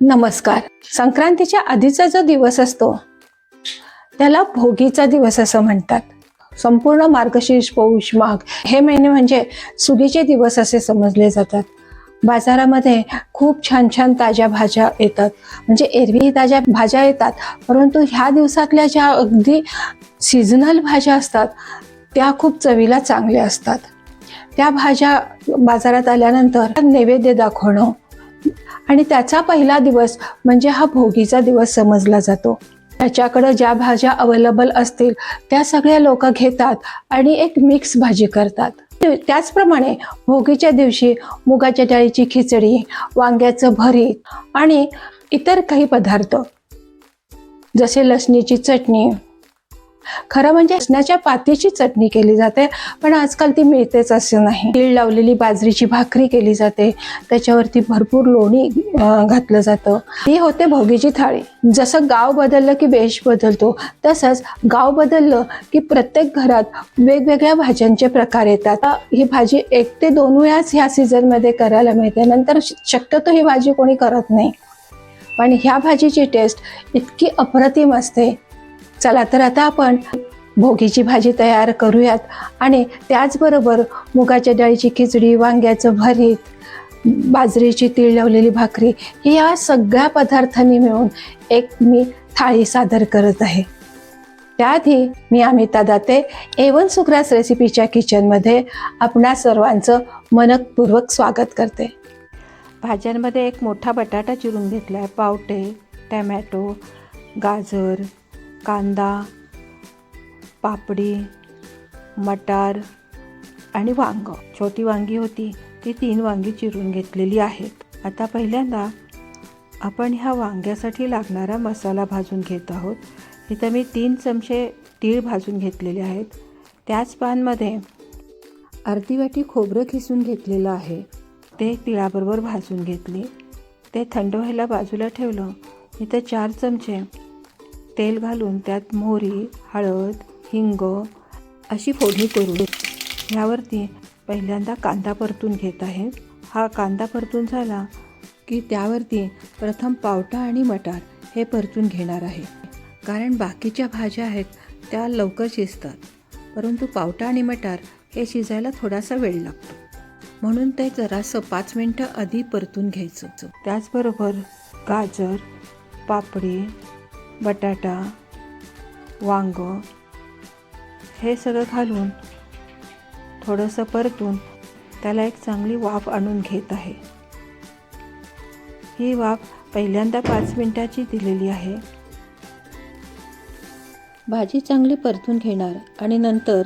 नमस्कार. संक्रांतीच्या आधीचा जो दिवस असतो त्याला भोगीचा दिवस असं म्हणतात. संपूर्ण मार्गशीर्ष पौष माघ हे महिने म्हणजे सुगीचे दिवस असे समजले जातात. बाजारामध्ये खूप छान छान ताज्या भाज्या येतात. म्हणजे एरवी ताज्या भाज्या येतात. परंतु ह्या दिवसातल्या ज्या अगदी सीझनल भाज्या असतात त्या खूप चवीला चांगल्या असतात. त्या भाज्या बाजारात आल्यानंतर नैवेद्य दाखवणं आणि त्याचा पहिला दिवस म्हणजे हा भोगीचा दिवस समजला जातो. त्याच्याकडं ज्या भाज्या अवेलेबल असतील त्या सगळ्या लोक घेतात आणि एक मिक्स भाजी करतात. त्याचप्रमाणे भोगीच्या दिवशी मुगाच्या डाळीची खिचडी वांग्याचं भरीत आणि इतर काही पदार्थ. जसे लसणीची चटणी खरं म्हणजे लसणाच्या पातीची चटणी केली जाते पण आजकाल ती मिळतेच असे नाही. तीळ लावलेली बाजरीची भाकरी केली जाते त्याच्यावरती भरपूर लोणी घातलं जातं. ही होते भोगीची थाळी. जसं गाव बदललं की वेश बदलतो तसंच गाव बदललं की प्रत्येक घरात वेगवेगळ्या भाज्यांचे प्रकार येतात. ही भाजी एक ते दोन वेळाच ह्या सीझनमध्ये करायला मिळते नंतर शक्यतो ही भाजी कोणी करत नाही. पण ह्या भाजीची टेस्ट इतकी अप्रतिम असते चला तर आता आपण भोगीची भाजी तयार करूयात. आणि त्याचबरोबर मुगाच्या डाळीची खिचडी वांग्याचं भरीत बाजरीची तीळ लावलेली भाकरी या सगळ्या पदार्थांनी मिळून एक मी थाळी सादर करत आहे. त्याआधी मी अमिता दाते एवन सुग्रास रेसिपीच्या किचनमध्ये आपणा सर्वांचं मनपूर्वक स्वागत करते. भाज्यांमध्ये एक मोठा बटाटा चिरून घेतला आहे पावटे टॅमॅटो गाजर कांदा पापडी मटार आणि वांग. छोटी वांगी होती ती तीन वांगी चिरून घेतलेली आहेत. आता पहिल्यांदा आपण ह्या वांग्यासाठी लागणारा मसाला भाजून घेत आहोत. इथं मी तीन चमचे तीळ भाजून घेतलेले आहेत. त्याच पानमध्ये अर्धी वाटी खोबरं खिसून घेतलेलं आहे. ते तिळाबरोबर भाजून घेतले. ते थंड व्हायला बाजूला ठेवलं. इथं चार चमचे तेल घालून त्यात मोहरी हळद हिंग अशी फोडणी करून ह्यावरती पहिल्यांदा कांदा परतून घेत आहे. हा कांदा परतून झाला की त्यावरती प्रथम पावटा आणि मटार हे परतून घेणार आहे. कारण बाकीच्या भाज्या आहेत त्या लवकर शिजतात. परंतु पावटा आणि मटार हे शिजायला थोडासा वेळ लागतो. म्हणून ते जरासं पाच मिनटं आधी परतून घ्यायचं. त्याचबरोबर गाजर पापडी बटाटा वांग हे सगळं घालून थोडंसं परतून त्याला एक चांगली वाफ आणून घेत आहे. ही वाफ पहिल्यांदा पाच मिनिटाची दिलेली आहे. भाजी चांगली परतून घेणार आणि नंतर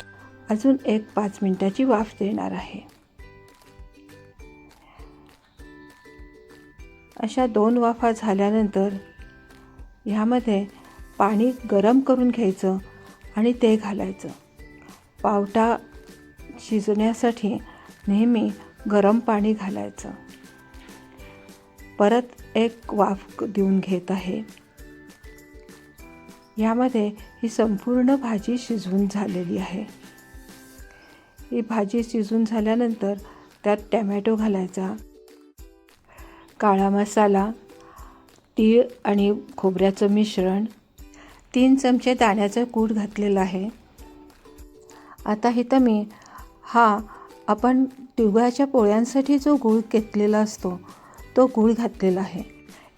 अजून एक पाच मिनिटाची वाफ देणार आहे. अशा दोन वाफा झाल्यानंतर ह्यामध्ये पाणी गरम करून घ्यायचं आणि ते घालायचं. पावटा शिजण्यासाठी नेहमी गरम पाणी घालायचं. परत एक वाफ देऊन घेत आहे. यामध्ये ही संपूर्ण भाजी शिजवून झालेली आहे. ही भाजी शिजून झाल्यानंतर त्यात टॅमॅटो घालायचा काळा मसाला तीळ आणि खोबऱ्याचं मिश्रण तीन चमचे दाण्याचं कूट घातलेलं आहे. आता इथं मी हा आपण तिळगुळाच्या पोळ्यांसाठी जो गूळ घेतलेला असतो तो गूळ घातलेला आहे.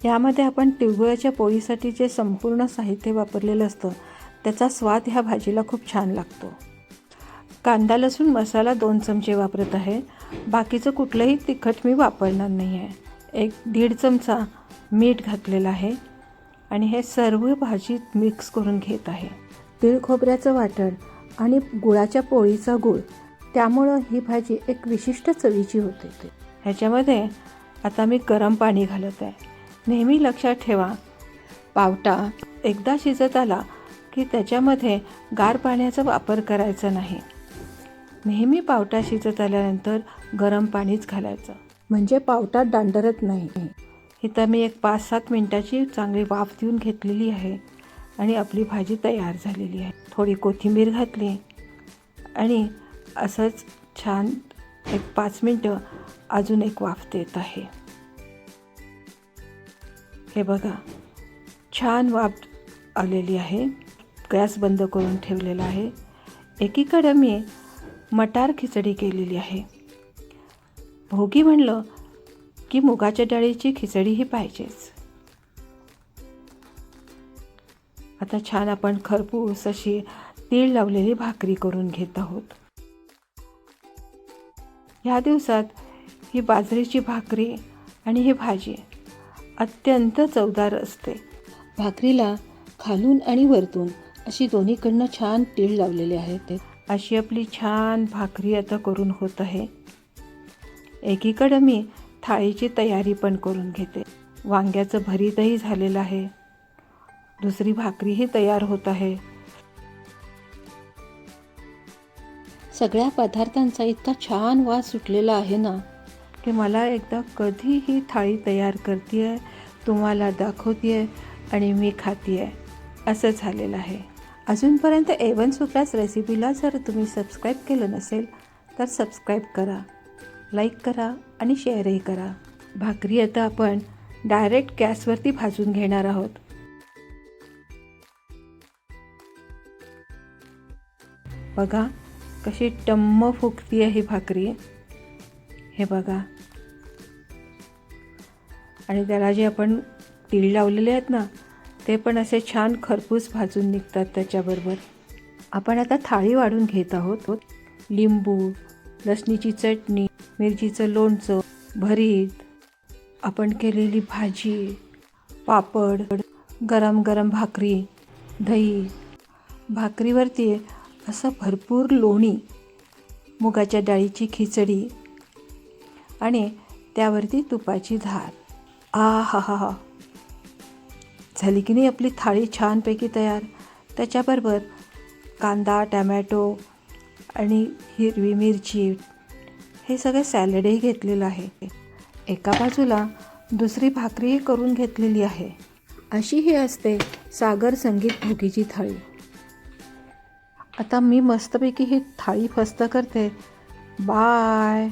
यामध्ये आपण तिळगुळाच्या पोळीसाठी जे संपूर्ण साहित्य वापरलेलं असतं त्याचा स्वाद ह्या भाजीला खूप छान लागतो. कांदा लसूण मसाला दोन चमचे वापरत आहे. बाकीचं कुठलंही तिखट मी वापरणार नाही आहे एक दीड चमचा मीठ घातलेलं आहे आणि हे सर्व भाजीत मिक्स करून घेत आहे. तीळ खोबऱ्याचं वाटण आणि गुळाच्या पोळीचा गूळ त्यामुळं ही भाजी एक विशिष्ट चवीची होते ह्याच्यामध्ये आता मी गरम पाणी घालत आहे. नेहमी लक्षात ठेवा पावटा एकदा शिजत आला की त्याच्यामध्ये गार पाण्याचा वापर करायचा नाही. नेहमी पावटा शिजत आल्यानंतर गरम पाणीच घालायचं. म्हणजे पावटात दांडरत नाही. इथं मी एक पाच सात मिनटाची चांगली वाफ देऊन घेतलेली आहे आणि आपली भाजी तयार झालेली आहे. थोडी कोथिंबीर घातली आणि असंच छान एक पाच मिनटं अजून एक वाफ देत आहे. हे बघा छान वाफ आलेली आहे. गॅस बंद करून ठेवलेला आहे. एकीकडं मी मटार खिचडी केलेली आहे. भोगी म्हणलं की मुगाच्या डाळीची खिचडीही पाहिजेच. आता छान आपण खरपूस अशी तीळ लावलेली भाकरी करून घेत आहोत. ह्या दिवसात ही बाजरीची भाकरी आणि ही भाजी अत्यंत चवदार असते. भाकरीला खालून आणि वरतून अशी दोन्हीकडनं छान तीळ लावलेले आहेत. अशी आपली छान भाकरी आता करून होत आहे. एकीकडं मी थाळीची तयारी पण करून घेते. वांग्याचं भरीतही झालेलं आहे. दुसरी भाकरीही तयार होत आहे. सगळ्या पदार्थांचा इतका छान वास सुटलेला आहे ना? की मला एकदा कधी ही थाळी तयार करते तुम्हाला दाखवते आणि मी खाते असं झालेलं आहे. अजूनपर्यंत एवन सुप्रास रेसिपीला जर तुम्ही सबस्क्राईब केलं नसेल तर सबस्क्राईब करा. लाईक करा आणि शेअरही करा. भाकरी आता आपण डायरेक्ट गॅसवरती भाजून घेणार आहोत. बघा कशी टम्म फुगती आहे ही भाकरी. हे बघा. आणि त्याला जे आपण तीळ लावलेले आहेत ना ते पण असे छान खरपूस भाजून निघतात त्याच्याबरोबर. आपण आता थाळी वाढून घेत आहोत. लिंबू लसणीची चटणी मिरचीचं लोणचं भरीत आपण केलेली भाजी पापड गरम गरम भाकरी दही. भाकरीवरती असं भरपूर लोणी मुगाच्या डाळीची खिचडी आणि त्यावरती तुपाची धार. आ हा हा हा झाली की नाही आपली थाळी छानपैकी तयार? त्याच्याबरोबर कांदा टॅमॅटो आणि हिरवी मिरची हे सगळं सॅलडही घेतलेलं आहे. एका बाजूला दुसरी भाकरीही करून घेतलेली आहे. अशी ही असते सागर संगीत भुकीची थाळी. आता मी मस्तपैकी ही थाळी फस्त करते. बाय!